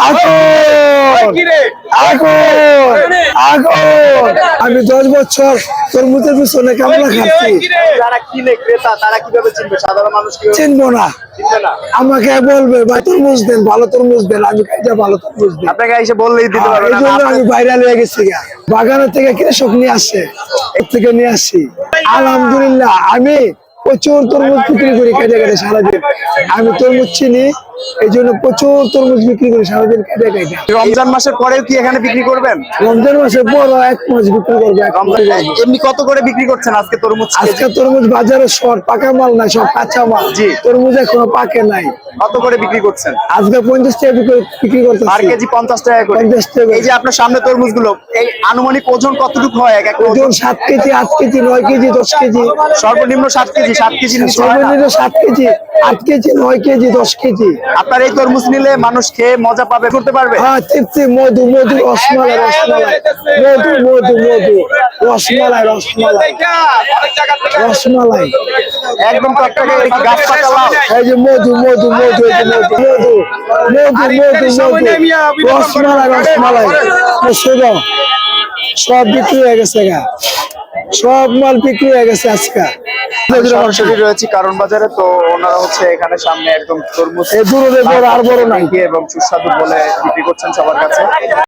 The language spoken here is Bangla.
আগুন! আগুন! আগুন! আমি দশ বছর তরমুজের পিছনে কামলা খাচ্ছি। যারা কিনে ক্রেতা? তারা কীভাবে চিনবে? সাধারণ মানুষ কীভাবে চিনবো না। আমাকে বলবে ভাই তরমুজ দেন ভালো তরমুজ দেন আমি খাইতে ভালো তরমুজ দেন আপনাকে এসে বললেই দিতে পারবে এই জন্য আমি ভাইরাল হয়ে গেছি গা। বাগানের থেকে কৃষক নিয়ে আসে এর থেকে নিয়ে আসি। আলহামদুলিল্লাহ আমি প্রচুর তরমুজ বিক্রি করি কেটে কেটে সারাদিন। আমি তরমুজ চিনি এই জন্য প্রচুর তরমুজ বিক্রি করি সারাদিন কেটে কেটে রমজান মাসের পরেও কি এখানে বিক্রি করবেন? রমজান মাসে বড় এক মাস বিক্রি করব। এমনি কত করে বিক্রি করছেন আজকে তরমুজ? আজকে তরমুজ বাজারে শর্ট পাকা মাল নাই সব কাঁচা মাল। জি। তরমুজ এখনও পাকে নাই। কত করে বিক্রি করছেন? আজকে পঞ্চাশ টাকা বিক্রি- পার করতেছি। কেজি পঞ্চাশ টাকা করে। 50 টাকা। এই যে আপনার সামনে তরমুজগুলো এই আনুমানিক ওজন কতটুকু হয় এক একটা ওজন? সাত কেজি আট কেজি নয় কেজি দশ কেজি। সর্বনিম্ন সাত কেজি সাত কেজি সর্বনিম্ন সাত কেজি আট কেজি নয় কেজি দশ কেজি। আপনার এই তরমুজ নিলে মানুষ খেয়ে মজা পাবে করতে পারবে হ্যাঁ তৃপ্তি মধু মধু রসমালাই রসমালাই মধু মধু মধু রসমালাই রসমালাই রসমালাই একদম টকটকে গাছ পাকা লাল এই যে মধু মধু মধু এই যে মধু মধু মধু মধু মধু রসমালাই রসমালাই সব বিক্রি হয়ে গেছে গা সব মাল বিক্রি হয়ে গেছে আজকে সরাসরি রয়েছে কারণ বাজারে তো ওনারা হচ্ছে এখানে সামনে একদম তরমুজ আর বড় নাই। এবং সুস্বাদু বলে বিক্রি করছেন সবার কাছে।